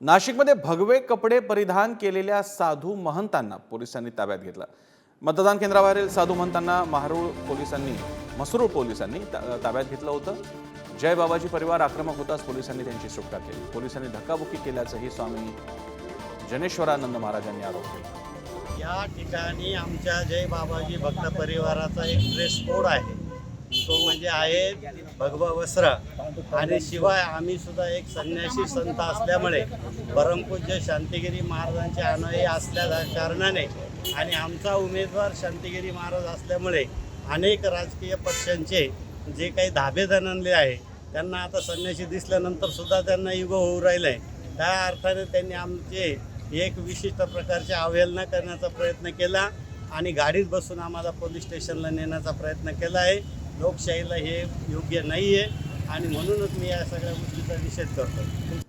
नाशिकमध्ये भगवे कपडे परिधान केलेल्या साधू महंतांना पोलिसांनी ताब्यात घेतलं. मतदान केंद्राबाहेरील साधू महंतांना महारूळ पोलिसांनी मसरूळ पोलिसांनी ताब्यात घेतलं होतं. जय बाबाजी परिवार आक्रमक होताच पोलिसांनी त्यांची सुटका केली. पोलिसांनी धक्काबुक्की केल्याचंही स्वामी जनेश्वरानंद महाराजांनी आरोप केला. या ठिकाणी आमच्या जय बाबाजी भक्त परिवाराचा एक ड्रेस कोड आहे. तो म्हणजे आहे भगवा वस्त्र. आणि शिवाय आम्ही सुद्धा एक संन्यासी संत असल्यामुळे परमपूज्य शांतिगिरी महाराजांचे अनुयायी असल्या कारणाने आणि आमचा उमेदवार शांतिगिरी महाराज असल्यामुळे अनेक राजकीय पक्षांचे जे काही धाबे जणले आहे त्यांना आता संन्यासी दिसल्यानंतर सुद्धा त्यांना युग होऊ राहिलं आहे त्या अर्थाने त्यांनी आमचे एक विशिष्ट प्रकारची अवहेलना करण्याचा प्रयत्न केला आणि गाडीत बसून आम्हाला पोलीस स्टेशनला नेण्याचा प्रयत्न केला आहे. लोकशाहीला हे योग्य नाही आहे आणि म्हणूनच मी या सगळ्या गोष्टीचा निषेध करतो